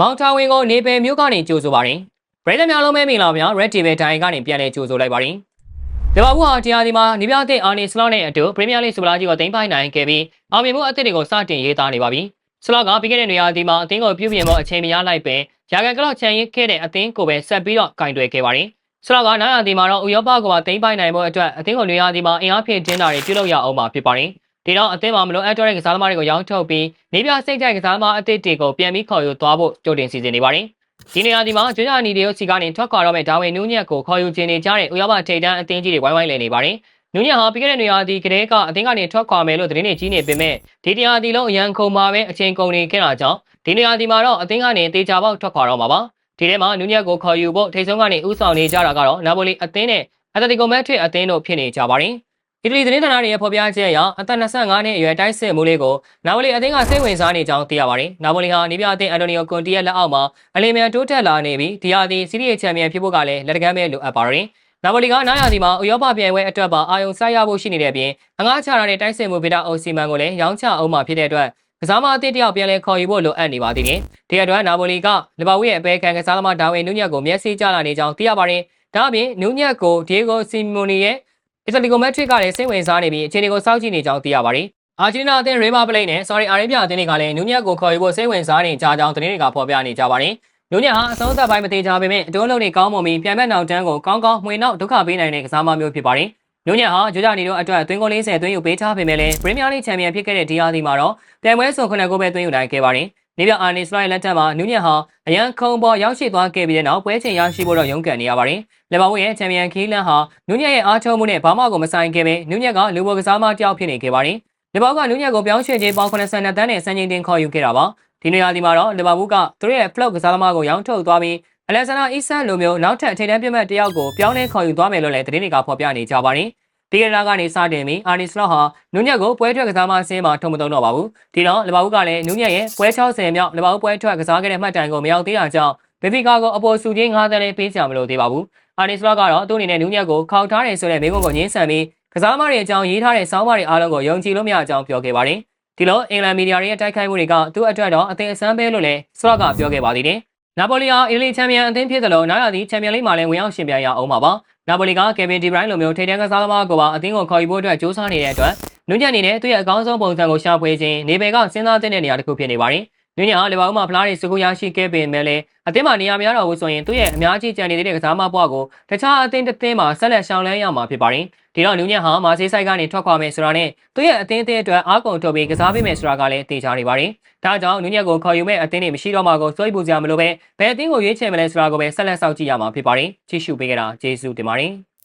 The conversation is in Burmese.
မောင်တာဝင်းကိုနေပယ်မြို့ကနေကြိုဆိုပါတယ်။ပရိသတ်များလုံးပဲမင်္ဂလာပါများ Red TV တိုင်းကနေပြန်လည်ကြိုဆိုလိုက်ပါတယ်။ဒီပါဘူးဟာတရားဒီမှာနေပြတဲ့အာနီစလော့နဲ့အတူပရီးမီးယားလိစူပလာကြီးကိုတင်ပိုင်နိုင်ခဲ့ပြီးအောင်မြင်မှုအသစ်တွေကိုစတင်ရေးသားနေပါပြီ။စလော့ကပြီးခဲ့တဲ့နေရာဒီမှာအသင်းကိုပြုပြင်ဖို့အချိန်မရလိုက်ပဲရာဂန်ကလော့ချန်ရေးခဲ့တဲ့အသင်းကိုပဲဆက်ပြီးတော့ကင်တွယ်ခဲ့ပါတယ်။စလော့ကနားရဒီမှာတော့ဥရောပကိုပါတင်ပိုင်နိုင်ဖို့အတွက်အသင်းကိုနေရာဒီမှာအင်အားဖြည့်တင်းတာတွေပြုလုပ်ရအောင်မှာဖြစ်ပါတယ်။ ဒီတော့အသင်းမှာမလို့အပ်တော်တဲ့ကစားသမားတွေကိုရောင်းထုတ်ပြီးနေပြစိတ်ကြိုက်ကစားသမားအသစ်တွေကိုပြန်ပြီးခေါ်ယူသွားဖို့ကြိုတင်စီစဉ်နေပါတယ်။ဒီနေရာဒီမှာကျွမ်းကျင်နေတရုတ်စီကနေထွက်ခွာတော့မဲ့ဒါဝင်နူးညက်ကိုခေါ်ယူခြင်းနေကြတဲ့ဥရောပထိပ်တန်းအသင်းကြီးတွေဝိုင်းဝိုင်းလည်နေပါတယ်။နူးညက်ဟာပြီးခဲ့တဲ့နေရာဒီကလေးကအသင်းကနေထွက်ခွာမယ်လို့သတင်းတွေကြီးနေပေမဲ့ဒီတရားဒီလုံးအရန်ခုံမှာပဲအချိန်ကုန်နေခဲ့တာကြောင့်ဒီနေရာဒီမှာတော့အသင်းကနေတေချာပေါက်ထွက်ခွာတော့မှာပါ။ဒီထဲမှာနူးညက်ကိုခေါ်ယူဖို့ထိပ်ဆုံးကနေဥဆောင်နေကြတာကတော့နာပိုလီအသင်းနဲ့အက်တလီကိုမက်ထရစ်အသင်းတို့ဖြစ်နေကြပါတယ်။ အီတလီသတင်းဌာနတွေရဲ့ဖော်ပြချက်အရအသက်25နှစ်အရွယ်တိုက်စစ်မှုလေးကိုနာပိုလီအသင်းကစိတ်ဝင်စားနေကြောင်းသိရပါတယ်။နာပိုလီဟာနေပြအသင်းအန်တိုနီယိုကွန်တီရဲ့လက်အောက်မှာအလီမန်တိုးတက်လာနေပြီးဒီဟာဒီစီးရီးချန်ပီယံဖြစ်ဖို့ကလည်းလက်တကမ်းပဲလိုအပ်ပါတယ်။နာပိုလီကနားယာဒီမှာဥရောပပြိုင်ပွဲအတွက်ပါအာယုံစိုက်ရဖို့ရှိနေတဲ့အပြင်အငှားချရတဲ့တိုက်စစ်မှုဗီတာအိုစီမန်ကိုလည်းရောင်းချအောင်မှာဖြစ်တဲ့အတွက်ကစားမအသစ်တယောက်ပြန်လဲခေါ်ယူဖို့လိုအပ်နေပါသေးတယ်။ဒီအတွက်နာပိုလီကလီဗာပူးရဲ့အပဲခံကစားသမားဒါဝင်နူးညက်ကိုမျက်စိကျလာနေကြောင်းသိရပါတယ်။ဒါအပြင်နူးညက်ကိုဒီယေဂိုစီမိုနီရဲ့ အီတလီကိုမက်ထရစ်ကလည်းစိတ်ဝင်စားနေပြီးအခြေအနေကိုစောင့်ကြည့်နေကြောင်းသိရပါတယ်။အာဂျင်တီနာအသင်းရေမာပလိတ်နဲ့ဆော်ဒီအာရေဗျအသင်းတွေကလည်းနူးညက်ကိုခေါ်ယူဖို့စိတ်ဝင်စားနေကြကြောင်းသတင်းတွေကဖော်ပြနေကြပါတယ်။နူးညက်ဟာအဆုံးသက်ပိုင်းမသေးကြပေမဲ့အတိုးလုံးတွေကောင်းမွန်ပြီးပြန်မဲ့နောက်တန်းကိုကောင်းကောင်းမှွေနောက်ဒုက္ခပေးနိုင်တဲ့ကစားမမျိုးဖြစ်ပါတယ်။နူးညက်ဟာဂျိုဂျာနီတို့အတွက်သွင်းဂိုး40သွင်းယူပေးထားပေမဲ့လည်းပရီးမီးယားလိချန်ပီယံဖြစ်ခဲ့တဲ့ဒီယာဒီမှာတော့ပြိုင်ပွဲစုံခုနှစ်ဂိုးပဲသွင်းယူနိုင်ခဲ့ပါတယ်။ နေပြအာနီစလိုင်းလက်ထက်မှာနူးညက်ဟာအရန်ခုံပေါ်ရောက်ရှိသွားခဲ့ပြီးတဲ့နောက်ပွဲချိန်ရရှိဖို့တော့ရုန်းကန်နေရပါတယ်။လေဘာဝင်းရဲ့ချန်ပီယံခီးလန်ဟာနူးညက်ရဲ့အားထုတ်မှုနဲ့ဘာမှကိုမဆိုင်ခဲ့ပဲနူးညက်ကလူဘော်ကစားမတစ်ယောက်ဖြစ်နေခဲ့ပါတယ်။လေဘာကနူးညက်ကိုပြောင်းရွှေ့ခြင်းပေါင်း82တန်းနဲ့စံချိန်တင်ခေါ်ယူခဲ့တာပါ။ဒီနေရာဒီမှာတော့လေဘာဘူးကသူတို့ရဲ့ flow ကစားသမားကိုရောင်းထုတ်သွားပြီးအလက်ဆန်နာအီဆန်လိုမျိုးနောက်ထပ်ထိပ်တန်းပြတ်မှတ်တစ်ယောက်ကိုပြောင်းလဲခေါ်ယူသွားမယ်လို့လည်းသတင်းတွေကဖော်ပြနေကြပါတယ်။ ဒီကနေ့ကနေစတင်ပြီးအာနီစလော့ဟာနူးညက်ကိုပွဲထွက်ကစားမအစင်းမှာထုံမသုံးတော့ပါဘူး။ဒီတော့လေဘာဘူးကလည်းနူးညက်ရဲ့ပွဲ60မြောက်လေဘာဘူးပွဲထွက်ကစားခဲ့တဲ့မှတ်တိုင်ကိုမရောက်သေးတာကြောင့်ဘီဖီကာကိုအပေါ်စုချင်း9တန်းလေးပေးချင်မလို့သေးပါဘူး။အာနီစလော့ကတော့သူ့အနေနဲ့နူးညက်ကိုခေါက်ထားတယ်ဆိုတဲ့မိကုံကိုငင်းဆန်ပြီးကစားသမားတွေအကြောင်းရေးထားတဲ့စောင်းမတွေအားလုံးကိုယုံကြည်လို့မရအကြောင်းပြောခဲ့ပါတယ်။ဒီလိုအင်္ဂလန်မီဒီယာတွေရဲ့တိုက်ခိုက်မှုတွေကသူ့အတွက်တော့အသင်အဆန်းပဲလို့လည်းစလော့ကပြောခဲ့ပါသေးတယ်။နာပိုလီဟာအီတလီချန်ပီယံအသင်းဖြစ်တယ်လို့နားရသည့်ချန်ပီယံလိမှာလည်းဝင်ရောက်ရှင်ပြိုင်ရအောင်ပါပါ။ နာပိုလီကကယ်ဗင်ဒီဘရိုင်းလိုမျိုးထိပ်တန်းကစားသမားကိုပါအသင်းကိုခေါ်ယူဖို့အတွက်ကြိုးစားနေတဲ့အတွက်နူးညံ့နေတဲ့သူ့ရဲ့အကောင်းဆုံးပုံစံကိုရှာဖွေခြင်းနေပယ်ကစဉ်းစားတဲ့နေရာတစ်ခုဖြစ်နေပါတယ်။ နူးညံ့ဟာလေဘာဦးမှာဖလားတွေစကူရရှိခဲ့ပေမဲ့လည်းအသင်းမှာနေရာမရတော့ဘူးဆိုရင်သူ့ရဲ့အများကြီးကြံနေတဲ့ကစားမဘွားကိုတခြားအသင်းတစ်သင်းမှာဆက်လက်ရှောင်လန်းရမှာဖြစ်ပါတယ်။ဒီတော့နူးညံ့ဟာမာဆေးဆိုင်ကနေထွက်ခွာမယ်ဆိုတာနဲ့သူ့ရဲ့အသင်းအသင်းအတွက်အားကုန်ထုတ်ပြီးကစားပေးမယ်ဆိုတာကလည်းသိချနေပါတယ်။ဒါကြောင့်နူးညံ့ကိုခေါ်ယူမဲ့အသင်းတွေမရှိတော့မှကိုစွဲပူစရာမလိုပဲဘယ်အသင်းကိုရွေးချယ်မလဲဆိုတာကိုပဲဆက်လက်စောင့်ကြည့်ရမှာဖြစ်ပါတယ်။ကြည့်ရှုပေးကြတာကျေးဇူးတင်ပါတယ်။